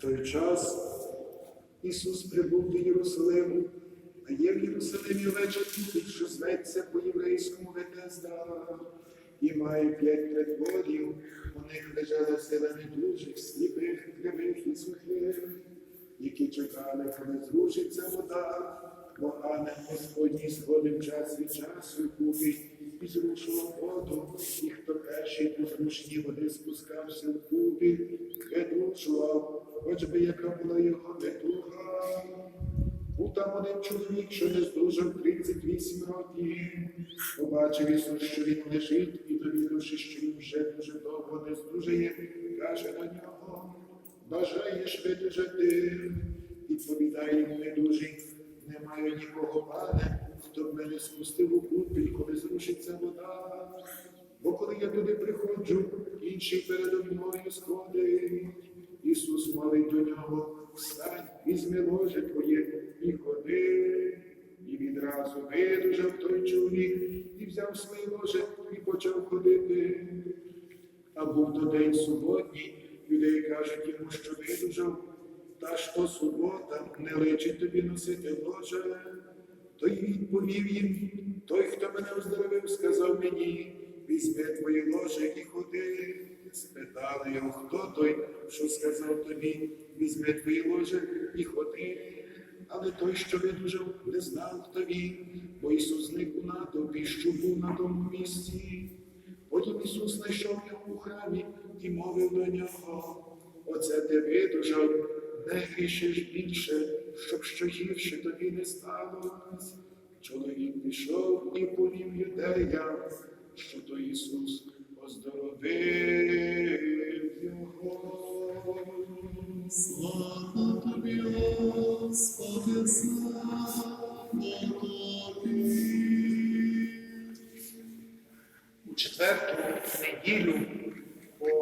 той час Ісус прибув до Єрусалиму, а є в Єрусалимі вечір що зветься по-єврейському Ветезда, і має п'ять притворів, у них лежала сила недужих, сліпих, кривих і сухих, які чекали, коли зрушиться вода, бо ангел Господній сходив час від часу і купить, зрушував воду, і хто перший зрушні води спускався в купі, видушував, хоч би яка була його недуга. Був там один чоловік, що не здужав 38 років. Побачив Ісус, що він лежить, і довідавши, що він вже дуже довго не здужає, каже до нього, бажаєш видужати, відповідає йому недужий, немає нікого пане, мене спустив у купіль, коли зрушиться вода. Бо коли я туди приходжу, інший передо мною сходить. Ісус мовить до нього, встань, візьми ложе твоє і ходи. І відразу видужав той чоловік і взяв своє ложе і почав ходити. А був то день суботній, юдеї кажуть йому, що видужав, та то субота, не личить тобі носити ложе. Той відповів їм, той, хто мене оздоровив, сказав мені, візьми твоє ложе і ходи. Спитали його, хто той, що сказав тобі, візьми твоє ложе і ходи. Але той, що видужав, не знав, хто він, бо Ісус зник у натовпі, що був на тому місці. Потім Ісус знайшов його у храмі і мовив до нього, оце ти видужав, не грішиш більше, щоб що гірше тобі не сталося. Чоловік пішов і повів юдеям, що то Ісус оздоровив його. Слава тобі, Господи, слава тобі. У четверту неділю